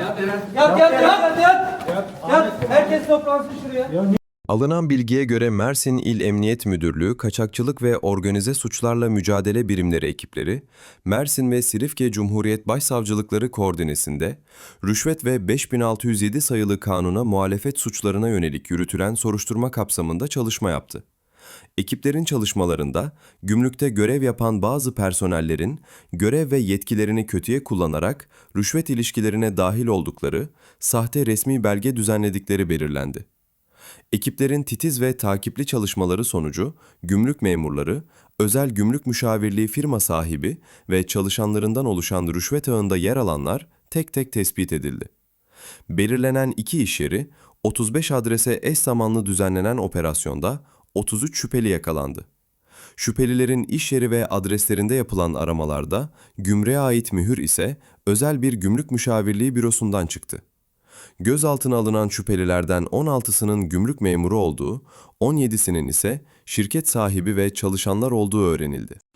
Yat yat yat yat yat. Yat. Herkes toplansın şuraya. Alınan bilgiye göre Mersin İl Emniyet Müdürlüğü Kaçakçılık ve Organize Suçlarla Mücadele Birimleri ekipleri, Mersin ve Silifke Cumhuriyet Başsavcılıkları koordinesinde rüşvet ve 5607 sayılı kanuna muhalefet suçlarına yönelik yürütülen soruşturma kapsamında çalışma yaptı. Ekiplerin çalışmalarında gümrükte görev yapan bazı personellerin görev ve yetkilerini kötüye kullanarak rüşvet ilişkilerine dahil oldukları, sahte resmi belge düzenledikleri belirlendi. Ekiplerin titiz ve takipli çalışmaları sonucu gümrük memurları, özel gümrük müşavirliği firma sahibi ve çalışanlarından oluşan rüşvet ağında yer alanlar tek tek tespit edildi. Belirlenen iki iş yeri, 35 adrese eş zamanlı düzenlenen operasyonda 33 şüpheli yakalandı. Şüphelilerin iş yeri ve adreslerinde yapılan aramalarda gümrüğe ait mühür ise özel bir gümrük müşavirliği bürosundan çıktı. Gözaltına alınan şüphelilerden 16'sının gümrük memuru olduğu, 17'sinin ise şirket sahibi ve çalışanlar olduğu öğrenildi.